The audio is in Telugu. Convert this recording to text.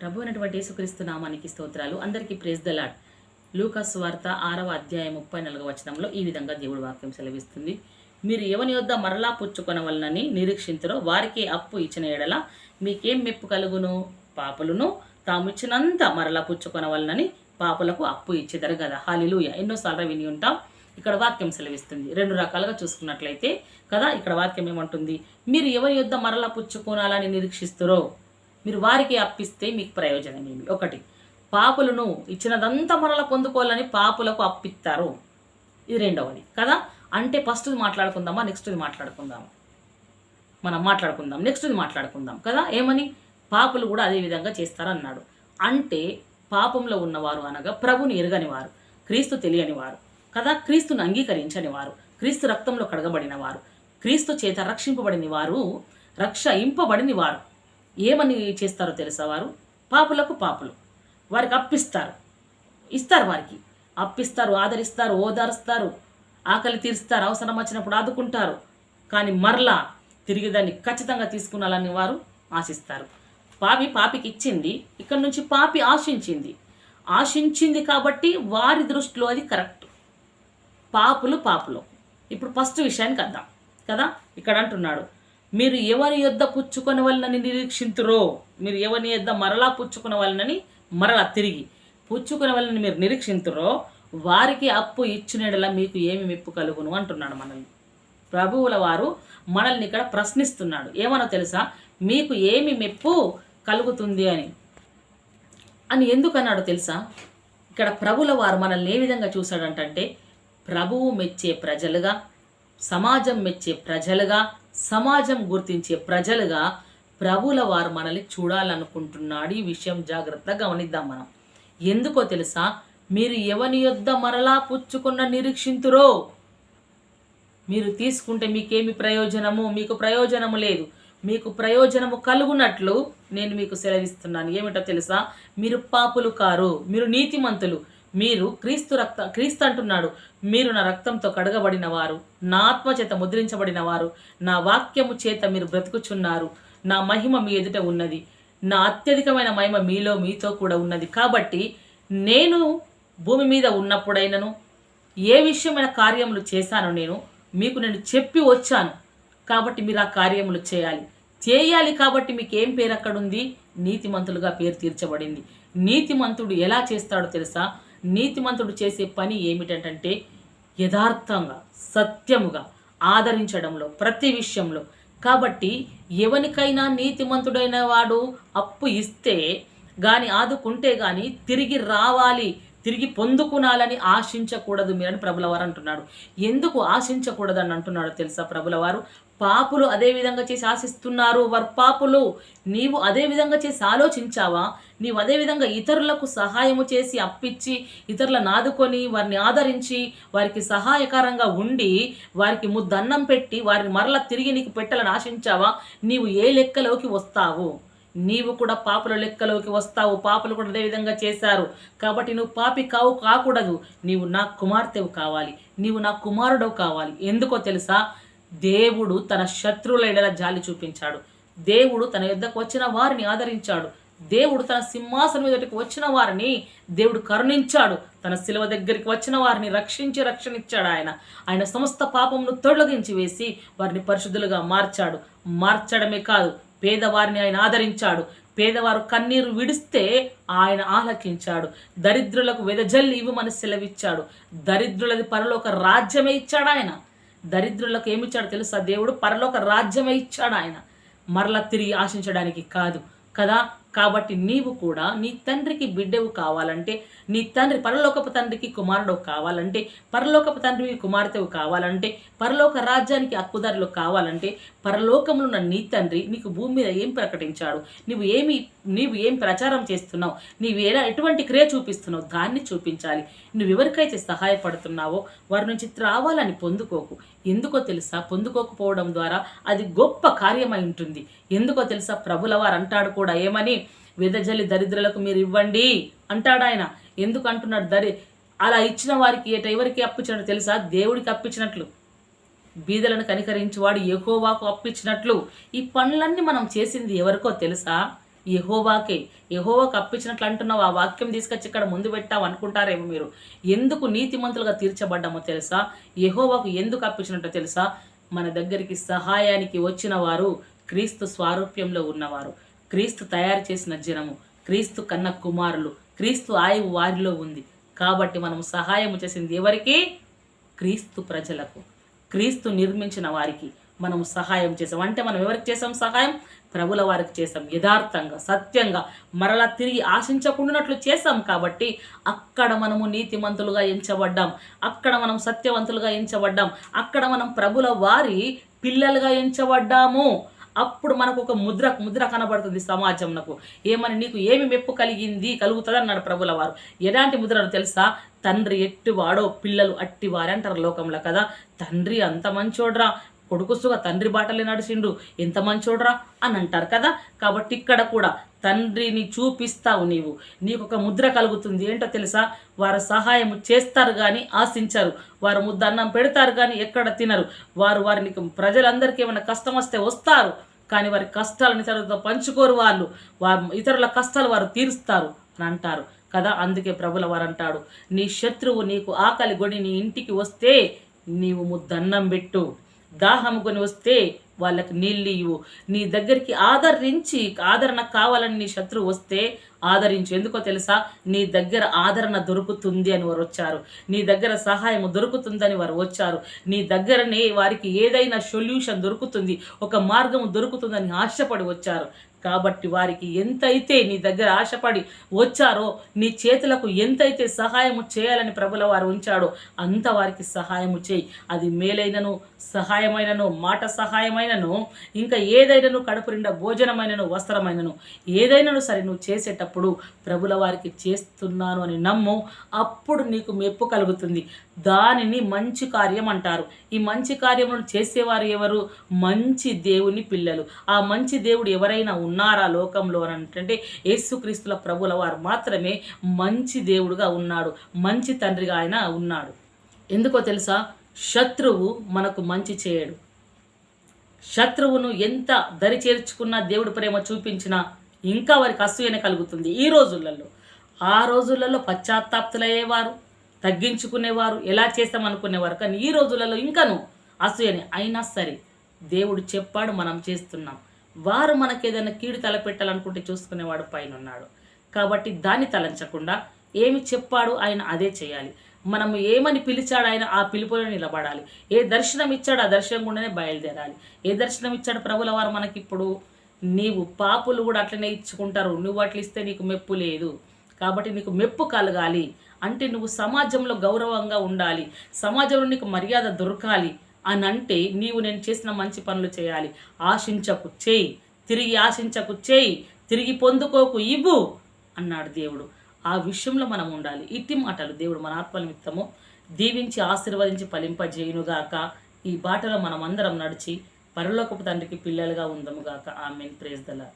ప్రభు అయినటువంటి యేసుక్రీస్తు నామానికి స్తోత్రాలు. అందరికీ ప్రేజ్ ద లాడ్. లూకాస్ వార్త ఆరవ అధ్యాయం ముప్పై నాలుగవ వచనంలో ఈ విధంగా దేవుడు వాక్యం సెలవిస్తుంది. మీరు ఎవని యొద్ద మరలా పుచ్చుకొనవలనని నిరీక్షించరో వారికి అప్పు ఇచ్చిన ఎడల మీకేం మెప్పు కలుగును? పాపులను తాము ఇచ్చినంత మరలా పుచ్చుకొనవలనని పాపలకు అప్పు ఇచ్చేదారు కదా హాలిలుయ. ఎన్నోసార్లు విని ఉంటాం. ఇక్కడ వాక్యం సెలవిస్తుంది. రెండు రకాలుగా చూసుకున్నట్లయితే కదా ఇక్కడ వాక్యం ఏమంటుంది? మీరు ఎవరి యొద్ద మరలా పుచ్చుకోనాలని నిరీక్షిస్తురో? మీరు వారికి అప్పిస్తే మీకు ప్రయోజనం ఏమి? ఒకటి పాపులను ఇచ్చినదంతా మరల పొందుకోవాలని పాపులకు అప్పిస్తారు ఇది రెండవది కదా? అంటే ఫస్ట్ది మాట్లాడుకుందామా? నెక్స్ట్ది మాట్లాడుకుందామా? మనం మాట్లాడుకుందాం. నెక్స్ట్ది మాట్లాడుకుందాం కదా? ఏమని? పాపులు కూడా అదే విధంగా చేస్తారన్నాడు. అంటే పాపంలో ఉన్నవారు అనగా ప్రభుని ఎరగని వారు క్రీస్తు తెలియని వారు కదా? క్రీస్తును అంగీకరించని వారు క్రీస్తు రక్తంలో కడగబడిన వారు క్రీస్తు చేత రక్షింపబడిన వారు రక్ష ఇంపబడిన వారు ఏమని చేస్తారో తెలుసా వారు? పాపులకు పాపులు. వారికి అప్పిస్తారు. ఇస్తారు వారికి. అప్పిస్తారు ఆదరిస్తారు ఓదారుస్తారు ఆకలి తీరుస్తారు అవసరం వచ్చినప్పుడు ఆదుకుంటారు. కానీ మరలా తిరిగి దాన్ని ఖచ్చితంగా తీసుకునాలని వారు ఆశిస్తారు. పాపి పాపికి ఇచ్చింది ఇక్కడ నుంచి పాపి ఆశించింది. ఆశించింది కాబట్టి వారి దృష్టిలో అది కరెక్ట్. పాపులు పాపులు. ఇప్పుడు ఫస్ట్ విషయానికి వద్దాం కదా? ఇక్కడ అంటున్నాడు. మీరు ఎవరి యొద్ద పుచ్చుకొని వాళ్ళని నిరీక్షింతురో మీరు ఎవరి యొద్ద మరలా పుచ్చుకున్న వాళ్ళని మరలా తిరిగి పుచ్చుకునే వాళ్ళని మీరు నిరీక్షింతురో వారికి అప్పు ఇచ్చినడలా మీకు ఏమి మెప్పు కలుగును అంటున్నాడు మనల్ని. ప్రభువుల వారు మనల్ని ఇక్కడ ప్రశ్నిస్తున్నాడు. ఏమనో తెలుసా? మీకు ఏమి మెప్పు కలుగుతుంది అని. అని ఎందుకన్నాడు తెలుసా? ఇక్కడ ప్రభుల వారు మనల్ని ఏ విధంగా చూశాడంటే ప్రభువు మెచ్చే ప్రజలుగా సమాజం మెచ్చే ప్రజలుగా సమాజం గుర్తించే ప్రజలుగా ప్రభుల వారు మనల్ని చూడాలనుకుంటున్నాడు. ఈ విషయం జాగ్రత్తగా గమనిద్దాం మనం. ఎందుకో తెలుసా? మీరు ఎవని యొద్ద మరలా పుచ్చుకున్న నిరీక్షింతురో? మీరు తీసుకుంటే మీకేమి ప్రయోజనము? మీకు ప్రయోజనము లేదు. మీకు ప్రయోజనము కలుగునట్లు నేను మీకు సెలవిస్తున్నాను. ఏమిటో తెలుసా? మీరు పాపులు కారు. మీరు నీతిమంతులు. మీరు క్రీస్తు రక్త క్రీస్తు అంటున్నాడు. మీరు నా రక్తంతో కడగబడిన వారు నా ఆత్మ చేత ముద్రించబడిన వారు నా వాక్యము చేత మీరు బ్రతుకుచున్నారు. నా మహిమ మీ ఎదుట ఉన్నది. నా అత్యధికమైన మహిమ మీలో మీతో కూడా ఉన్నది. కాబట్టి నేను భూమి మీద ఉన్నప్పుడైనను ఏ విషయమైన కార్యములు చేశానో నేను మీకు నేను చెప్పి వచ్చాను. కాబట్టి మీరు ఆ కార్యములు చేయాలి. చేయాలి కాబట్టి మీకు ఏం పేరు అక్కడ ఉంది? నీతిమంతులుగా పేరు తీర్చబడింది. నీతిమంతుడు ఎలా చేస్తాడో తెలుసా? నీతిమంతుడు చేసే పని ఏమిటంటే యథార్థంగా సత్యముగా ఆదరించడంలో ప్రతి విషయంలో. కాబట్టి ఎవరికైనా నీతిమంతుడైన వాడు అప్పు ఇస్తే కానీ ఆదుకుంటే గాని తిరిగి రావాలి తిరిగి పొందుకునాలని ఆశించకూడదు మీరని ప్రభులవారు అంటున్నాడు. ఎందుకు ఆశించకూడదని అంటున్నాడు తెలుసా ప్రభులవారు? పాపులు అదే విధంగా చేసి ఆశిస్తున్నారు. వారు పాపులు. నీవు అదే విధంగా చేసి ఆలోచించావా? నీవు అదే విధంగా ఇతరులకు సహాయము చేసి అప్పిచ్చి ఇతరులను ఆదుకొని వారిని ఆదరించి వారికి సహాయకరంగా ఉండి వారికి ముద్దన్నం పెట్టి వారిని మరల తిరిగి నీకు పెట్టాలని ఆశించావా? నీవు ఏ లెక్కలోకి వస్తావు? నీవు కూడా పాపుల లెక్కలోకి వస్తావు. పాపలు కూడా అదే విధంగా చేశారు. కాబట్టి నువ్వు పాపి కావు కాకూడదు. నీవు నా కుమార్తెవు కావాలి. నీవు నా కుమారుడవు కావాలి. ఎందుకో తెలుసా? దేవుడు తన శత్రువుల ఎడల జాలి చూపించాడు. దేవుడు తన యుద్ధకు వచ్చిన వారిని ఆదరించాడు. దేవుడు తన సింహాసనం ఎదుటికి వచ్చిన వారిని దేవుడు కరుణించాడు. తన శిలువ దగ్గరికి వచ్చిన వారిని రక్షించి రక్షణిచ్చాడు ఆయన. ఆయన సమస్త పాపమును తొలగించి వేసి వారిని పరిశుద్ధులుగా మార్చాడు. మార్చడమే కాదు పేదవారిని ఆయన ఆదరించాడు. పేదవారు కన్నీరు విడిస్తే ఆయన ఆలకించాడు. దరిద్రులకు వెదజల్లి ఇవ్వమని సెలవిచ్చాడు. దరిద్రులది పరలోక రాజ్యమే ఇచ్చాడు ఆయన. దరిద్రులకు ఏమిచ్చాడు తెలుసా? దేవుడు పరలోక రాజ్యమే ఇచ్చాడు ఆయన. మరల తిరిగి ఆశించడానికి కాదు కదా? కాబట్టి నీవు కూడా నీ తండ్రికి బిడ్డవు కావాలంటే నీ తండ్రి పరలోకపు తండ్రికి కుమారుడు కావాలంటే పరలోకపు తండ్రికి కుమార్తెవు కావాలంటే పరలోక రాజ్యానికి హక్కుదారులు కావాలంటే పరలోకములున్న నీ తండ్రి నీకు భూమి మీద ఏం ప్రకటించాడు? నువ్వు ఏమి నీవు ఏం ప్రచారం చేస్తున్నావు? నీవు ఎలా ఎటువంటి క్రియ చూపిస్తున్నావు? దాన్ని చూపించాలి. నువ్వు ఎవరికైతే సహాయపడుతున్నావో వారి నుంచి రావాలని పొందుకోకు. ఎందుకో తెలుసా? పొందుకోకపోవడం ద్వారా అది గొప్ప కార్యమై ఉంటుంది. ఎందుకో తెలుసా? ప్రభుల వారు అంటాడు కూడా ఏమని? విదజలి దరిద్రులకు మీరు ఇవ్వండి అంటాడు ఆయన. ఎందుకు అంటున్నాడు? దరి అలా ఇచ్చిన వారికి ఏట ఎవరికి అప్పించినట్టు తెలుసా? దేవుడికి అప్పించినట్లు బీదలను కనికరించేవాడు ఎహోవాకు అప్పించినట్లు ఈ పనులన్నీ మనం చేసింది ఎవరికో తెలుసా? యహోవాకే. యహోవాకు అప్పించినట్లు అంటున్నావు. ఆ వాక్యం తీసుకొచ్చి ఇక్కడ ముందు పెట్టావు అనుకుంటారేమో మీరు. ఎందుకు నీతిమంతులుగా తీర్చబడ్డామో తెలుసా? యహోవాకు ఎందుకు అప్పించినట్టు తెలుసా? మన దగ్గరికి సహాయానికి వచ్చిన వారు క్రీస్తు స్వారూప్యంలో ఉన్నవారు. క్రీస్తు తయారు చేసిన జనము క్రీస్తు కన్న కుమారులు క్రీస్తు ఆయువు వారిలో ఉంది. కాబట్టి మనం సహాయం చేసింది ఎవరికి? క్రీస్తు ప్రజలకు. క్రీస్తు నిర్మించిన వారికి మనం సహాయం చేసాం అంటే మనం ఎవరికి చేసాం సహాయం? ప్రభుల వారికి చేసాం యథార్థంగా సత్యంగా మరలా తిరిగి ఆశించకుండానట్లు చేసాం కాబట్టి అక్కడ మనము నీతిమంతులుగా ఎంచబడ్డాం. అక్కడ మనం సత్యవంతులుగా ఎంచబడ్డాం. అక్కడ మనం ప్రభుల వారి పిల్లలుగా ఎంచబడ్డాము. అప్పుడు మనకు ఒక ముద్ర ముద్ర కనబడుతుంది సమాజంకు ఏమని నీకు ఏమి మెప్పు కలిగింది కలుగుతుంది అన్నాడు ప్రభుల వారు. ఎలాంటి ముద్రను తెలుసా? తండ్రి ఎట్టివాడో పిల్లలు అట్టివారే అంటారు లోకంలో కదా. తండ్రి అంత మంచోడ్రా. కొడుకుసుగా తండ్రి బాటలే నడిచిండు. ఎంత మంచోడ్రా? అని అంటారు కదా. కాబట్టి ఇక్కడ కూడా తండ్రిని చూపిస్తావు నీవు. నీకు ఒక ముద్ర కలుగుతుంది. ఏంటో తెలుసా? వారు సహాయం చేస్తారు కానీ ఆశించరు. వారు ముద్ద అన్నం పెడతారు కానీ ఎక్కడ తినరు. వారు వారిని ప్రజలందరికీ ఏమైనా కష్టం వస్తే వస్తారు. కానీ వారి కష్టాలను ఇతరులతో పంచుకోరు వాళ్ళు. వారు ఇతరుల కష్టాలు వారు తీరుస్తారు అని అంటారు కదా? అందుకే ప్రభుల వారు అంటాడు నీ శత్రువు నీకు ఆకలి కొని నీ ఇంటికి వస్తే నీవు ముద్దన్నం పెట్టు. దాహం కొని వస్తే వాళ్ళకి నీళ్ళు ఇవ్వు. నీ దగ్గరికి ఆదరించి ఆదరణ కావాలని నీ శత్రువు వస్తే ఆదరించు. ఎందుకో తెలుసా? నీ దగ్గర ఆదరణ దొరుకుతుంది అని వారు వచ్చారు. నీ దగ్గర సహాయం దొరుకుతుందని వారు వచ్చారు. నీ దగ్గరనే వారికి ఏదైనా సొల్యూషన్ దొరుకుతుంది ఒక మార్గం దొరుకుతుందని ఆశపడి వచ్చారు. కాబట్టి వారికి ఎంతైతే నీ దగ్గర ఆశపడి వచ్చారో నీ చేతులకు ఎంతైతే సహాయము చేయాలని ప్రభుల వారు ఉంచాడో అంత వారికి సహాయము చేయి. అది మేలైనను సహాయమైనను మాట సహాయమైనను ఇంకా ఏదైనాను కడుపు నిండా భోజనమైనను వస్త్రమైనను ఏదైనాను సరే నువ్వు చేసేటప్పుడు ప్రభుల వారికి చేస్తున్నాను అని నమ్ము అప్పుడు నీకు మెప్పు కలుగుతుంది. దానిని మంచి కార్యం అంటారు. ఈ మంచి కార్యములను చేసేవారు ఎవరు? మంచి దేవుని పిల్లలు. ఆ మంచి దేవుడు ఎవరైనా ఉన్నారా లోకంలో అని అంటే యేసుక్రీస్తుల ప్రభుల వారు మాత్రమే మంచి దేవుడుగా ఉన్నాడు. మంచి తండ్రిగా ఆయన ఉన్నాడు. ఎందుకో తెలుసా? శత్రువు మనకు మంచి చేయడు. శత్రువును ఎంత దరి చేర్చుకున్నా దేవుడి ప్రేమ చూపించినా ఇంకా వారికి అసూయనే కలుగుతుంది. ఈ రోజులలో ఆ రోజులలో పశ్చాత్తాప్తులయ్యేవారు తగ్గించుకునేవారు ఎలా చేస్తామనుకునేవారు కానీ ఈ రోజులలో ఇంకను అసూయని అయినా సరే దేవుడు చెప్పాడు మనం చేస్తున్నాం. వారు మనకి ఏదైనా కీడు తలపెట్టాలనుకుంటే చూసుకునేవాడు పైన ఉన్నాడు కాబట్టి దాన్ని తలంచకుండా ఏమి చెప్పాడు ఆయన అదే చేయాలి. మనం ఏమని పిలిచాడు ఆయన ఆ పిలుపులో నిలబడాలి. ఏ దర్శనం ఇచ్చాడు ఆ దర్శనం గుండానే బయలుదేరాలి. ఏ దర్శనం ఇచ్చాడు ప్రభుల వారు మనకి ఇప్పుడు నీవు పాపులు కూడా అట్లనే ఇచ్చుకుంటారు. నువ్వు అట్లా ఇస్తే నీకు మెప్పు లేదు. కాబట్టి నీకు మెప్పు కలగాలి. అంటే నువ్వు సమాజంలో గౌరవంగా ఉండాలి. సమాజంలో నీకు మర్యాద దొరకాలి అని అంటే నీవు నేను చేసిన మంచి పనులు చేయాలి. ఆశించకు చేయి. తిరిగి ఆశించకు చేయి. తిరిగి పొందుకోకు ఇవ్వు అన్నాడు దేవుడు. ఆ విషయంలో మనం ఉండాలి. ఇట్టి మాటలు దేవుడు మన ఆత్మ నిమిత్తము దీవించి ఆశీర్వదించి ఫలింపజేయునుగాక. ఈ బాటలో మనం అందరం నడిచి పరలోకపు తండ్రికి పిల్లలుగా ఉందముగాక ఆమెన్. ప్రేజ్ దలా